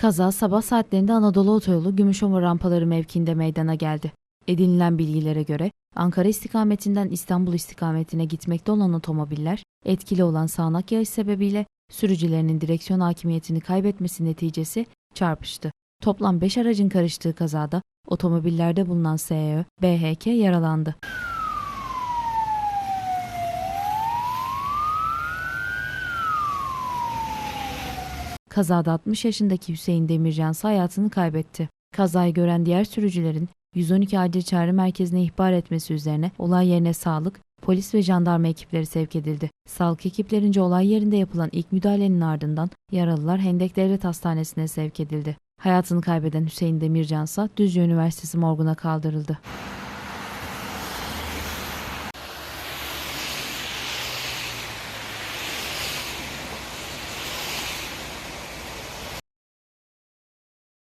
Kaza sabah saatlerinde Anadolu Otoyolu Gümüşova rampaları mevkiinde meydana geldi. Edinilen bilgilere göre Ankara istikametinden İstanbul istikametine gitmekte olan otomobiller etkili olan sağanak yağış sebebiyle sürücülerinin direksiyon hakimiyetini kaybetmesi neticesi çarpıştı. Toplam 5 aracın karıştığı kazada otomobillerde bulunan SEÖ, BHK yaralandı. Kazada 60 yaşındaki Hüseyin Demircan hayatını kaybetti. Kazayı gören diğer sürücülerin 112 acil çağrı merkezine ihbar etmesi üzerine olay yerine sağlık, polis ve jandarma ekipleri sevk edildi. Sağlık ekiplerince olay yerinde yapılan ilk müdahalenin ardından yaralılar Hendek Devlet Hastanesi'ne sevk edildi. Hayatını kaybeden Hüseyin Demircan ise Düzce Üniversitesi morguna kaldırıldı.